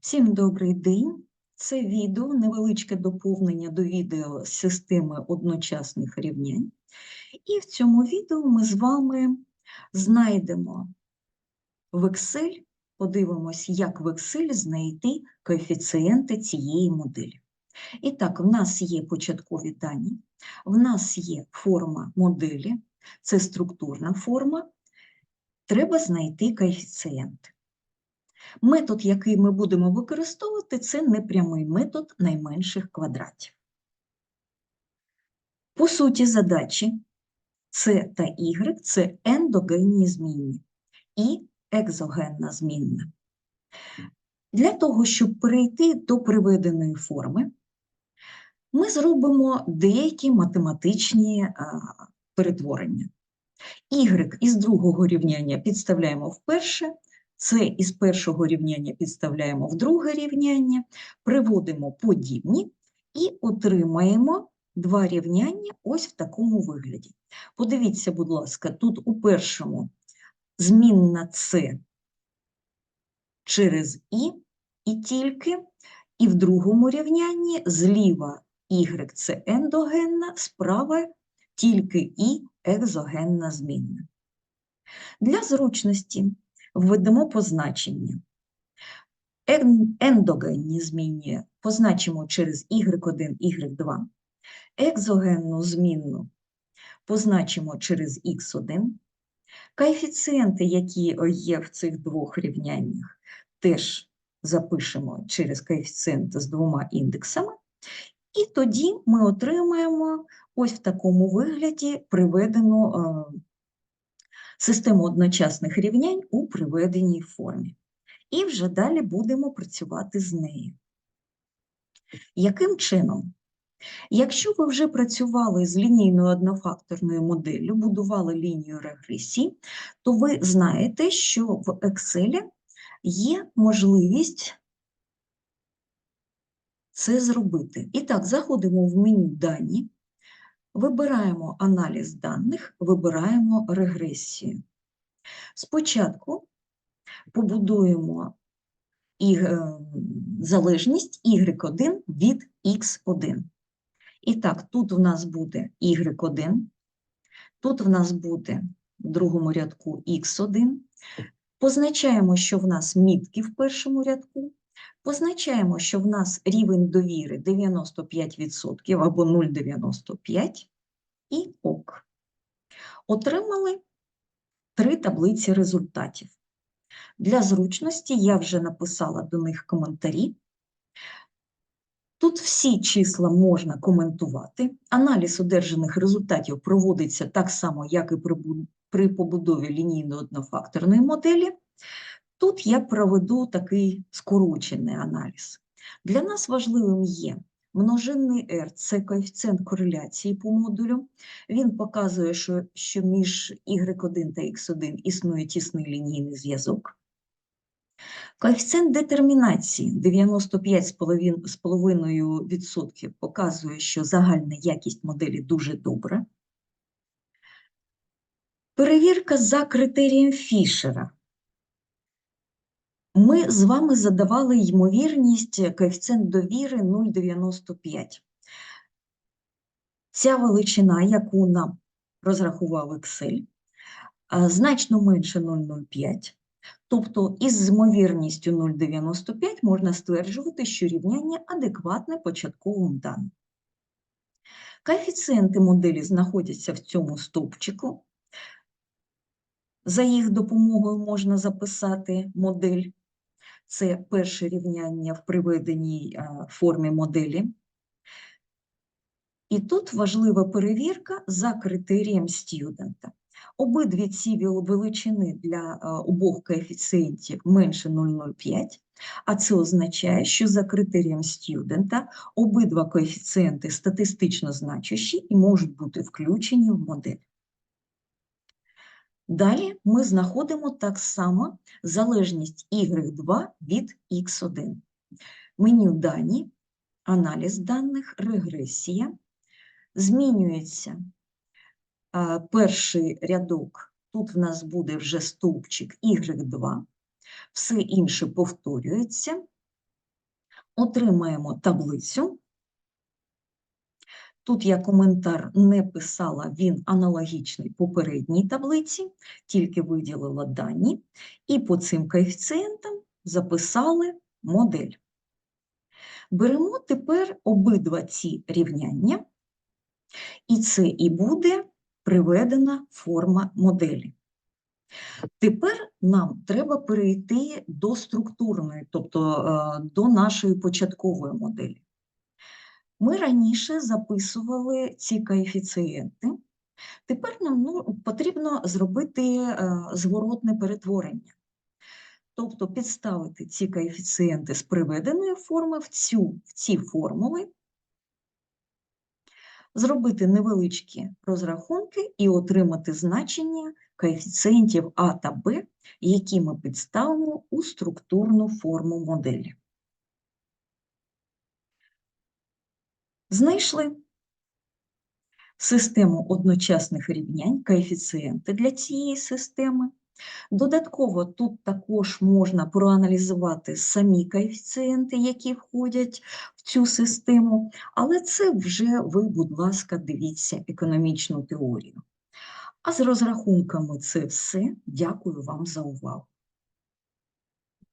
Всім добрий день. Це відео, невеличке доповнення до відео з системи одночасних рівнянь. І в цьому відео ми з вами знайдемо в Excel, подивимось, як в Excel знайти коефіцієнти цієї моделі. І так, в нас є початкові дані, в нас є форма моделі, це структурна форма. Треба знайти коефіцієнти. Метод, який ми будемо використовувати, це непрямий метод найменших квадратів. По суті, задачі С та Y – це ендогенні змінні і екзогенна змінна. Для того, щоб перейти до приведеної форми, ми зробимо деякі математичні а, перетворення. Y із другого рівняння підставляємо в перше, це із першого рівняння підставляємо в друге рівняння, приводимо подібні і отримаємо два рівняння ось в такому вигляді. Подивіться, будь ласка, тут у першому змінна С через І і тільки, і в другому рівнянні зліва Y – це ендогенна, справа тільки І екзогенна змінна. Для зручності введемо позначення. Ендогенні змінні позначимо через y1, y2. Екзогенну змінну позначимо через x1. Коефіцієнти, які є в цих двох рівняннях, теж запишемо через коефіцієнти з двома індексами. І тоді ми отримаємо ось в такому вигляді приведену е, систему одночасних рівнянь у приведеній формі. І вже далі будемо працювати з нею. Яким чином? Якщо ви вже працювали з лінійною однофакторною моделлю, будували лінію регресії, то ви знаєте, що в Excel є можливість це зробити. І так, заходимо в меню Дані, Вибираємо аналіз даних, вибираємо регресію. Спочатку побудуємо е, залежність y1 від x1. І так, тут у нас буде y1, тут в нас буде в другому рядку x1. Позначаємо, що в нас мітки в першому рядку. Позначаємо, що в нас рівень довіри 95% або 0,95 і ок. Отримали три таблиці результатів. Для зручності я вже написала до них коментарі. Тут всі числа можна коментувати. Аналіз одержаних результатів проводиться так само, як і при побудові лінійно-однофакторної моделі. Тут я проведу такий скорочений аналіз. Для нас важливим є множинний R – це коефіцієнт кореляції по модулю. Він показує, що, що між y1 та x1 існує тісний лінійний зв'язок. Коефіцієнт детермінації 95,5% показує, що загальна якість моделі дуже добра. Перевірка за критерієм Фішера. Ми з вами задавали ймовірність коефіцієнт довіри 0,95. Ця величина, яку нам розрахував Excel, значно менше 0,05. Тобто із ймовірністю 0,95 можна стверджувати, що рівняння адекватне початковим даним. Коефіцієнти моделі знаходяться в цьому стовпчику. За їх допомогою можна записати модель. Це перше рівняння в приведеній формі моделі. І тут важлива перевірка за критерієм студента. Обидві ці величини для обох коефіцієнтів менше 0,05, а це означає, що за критерієм студента обидва коефіцієнти статистично значущі і можуть бути включені в модель. Далі ми знаходимо так само залежність y2 від x1. Меню дані, аналіз даних, регресія. Змінюється перший рядок, тут в нас буде вже стовпчик y2, все інше повторюється. отримаємо таблицю. Тут я коментар не писала, він аналогічний попередній таблиці, тільки виділила дані, і по цим коефіцієнтам записали модель. Беремо тепер обидва ці рівняння, і це і буде приведена форма моделі. Тепер нам треба перейти до структурної, тобто е, до нашої початкової моделі. Ми раніше записували ці коефіцієнти. Тепер нам ну, потрібно зробити е, зворотне перетворення. Тобто підставити ці коефіцієнти з приведеної форми в, цю, в ці формули, зробити невеличкі розрахунки і отримати значення коефіцієнтів А та Б, які ми підставимо у структурну форму моделі. Знайшли систему одночасних рівнянь, коефіцієнти для цієї системи. Додатково тут також можна проаналізувати самі коефіцієнти, які входять в цю систему, але це вже ви, будь ласка, дивіться економічну теорію. А з розрахунками це все. Дякую вам за увагу.